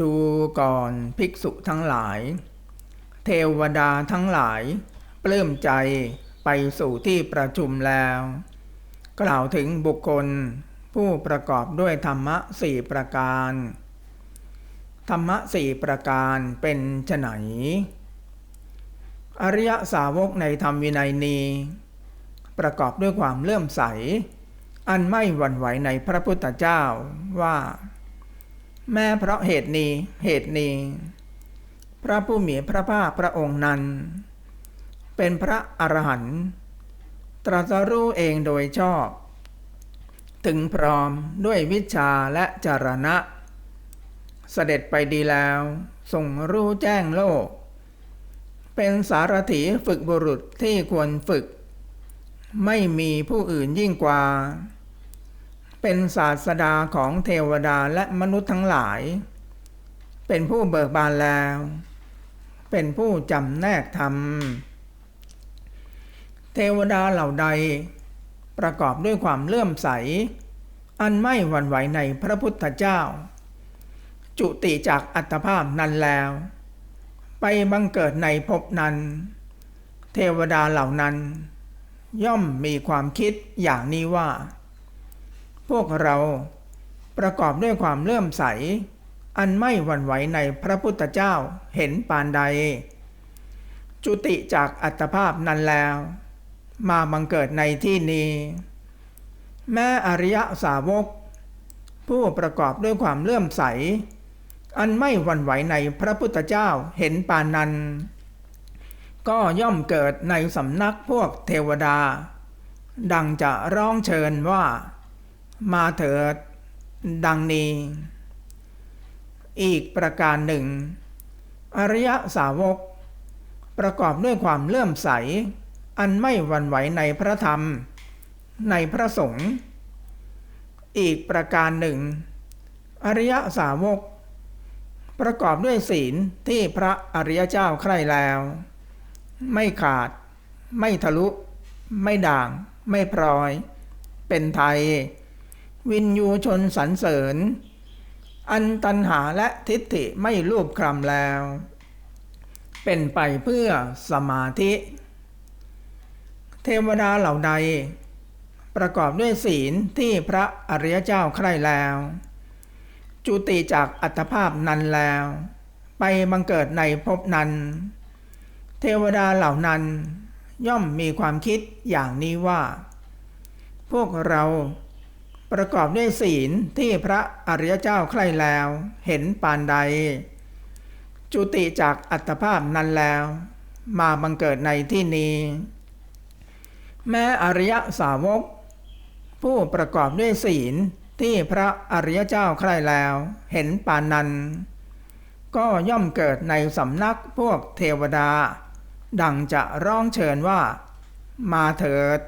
ดูก่อนภิกษุทั้งหลาย เทวดาทั้งหลาย ปลื้มใจไปสู่ที่ประชุมแล้ว กล่าวถึงบุคคลผู้ประกอบด้วยธรรมะสี่ประการ ธรรมะสี่ประการเป็นไฉนอริยสาวกในธรรมวินัยนี้ ประกอบด้วยความเลื่อมใส อันไม่หวั่นไหวในพระพุทธเจ้าว่า แม้เพราะเหตุนี้เหตุนี้ พระผู้มีพระภาคพระองค์นั้น เป็นพระอรหันต์ตรัสรู้เองโดยชอบ ถึงพร้อมด้วยวิชาและจารณะ เสด็จไปดีแล้วทรงรู้แจ้งโลก เป็นสารถีฝึกบุรุษที่ควรฝึก ไม่มีผู้อื่นยิ่งกว่า เป็นศาสดาของเทวดาและมนุษย์ทั้งหลาย เป็นผู้เบิกบานแล้ว เป็นผู้จำแนกธรรม เทวดาเหล่าใด ประกอบด้วยความเลื่อมใส อันไม่หวั่นไหวในพระพุทธเจ้า จุติจากอัตภาพนั้นแล้ว ไปบังเกิดในภพนั้น เทวดาเหล่านั้น ย่อมมีความคิดอย่างนี้ว่า พวกเราประกอบด้วยความเลื่อมใส อันไม่หวั่นไหวในพระพุทธเจ้าเห็นปานใด จุติจากอัตภาพนั้นแล้ว มาบังเกิดในที่นี้ แม้อริยสาวก ผู้ประกอบด้วยความเลื่อมใส อันไม่หวั่นไหวในพระพุทธเจ้าเห็นปานนั้น ก็ย่อมเกิดในสำนักพวกเทวดา ดังจะร้องเชิญว่า มาเถิด ดังนี้ อีกประการหนึ่ง อริยสาวก ประกอบด้วยความเลื่อมใส อันไม่หวั่นไหวในพระธรรม ในพระสงฆ์อีกประการหนึ่ง อริยสาวก ประกอบด้วยศีลที่พระอริยเจ้าใคร่แล้ว ไม่ขาด ไม่ทะลุ ไม่ด่าง ไม่พลอย เป็นไทย วินยูชนสรรเสริญ อันตันหาและทิฏฐิไม่รูปคลำแล้ว เป็นไปเพื่อสมาธิ เทวดาเหล่าใด ประกอบด้วยศีลที่พระอริยเจ้าใคร่แล้ว จุติจากอัตภาพนั้นแล้ว ไปบังเกิดในภพนั้น เทวดาเหล่านั้นย่อมมีความคิดอย่างนี้ว่า พวกเรา ประกอบด้วยศีลที่พระอริยเจ้าใคร่แล้ว เห็นปานใด จุติจากอัตภาพนั้นแล้ว มาบังเกิดในที่นี้ แม้อริยสาวก ผู้ประกอบด้วยศีลที่พระอริยเจ้าใคร่แล้ว เห็นปานนั้น ก็ย่อมเกิดในสำนักพวกเทวดา ดังจะร้องเชิญว่า มาเถิด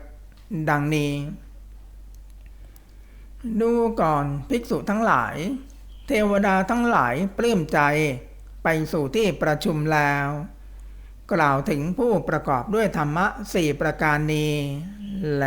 ดังนี้ ดูก่อนภิกษุทั้งหลาย เทวดาทั้งหลายปลื้มใจไปสู่ที่ประชุมแล้ว กล่าวถึงผู้ประกอบด้วยธรรมะสี่ประการนี้ แล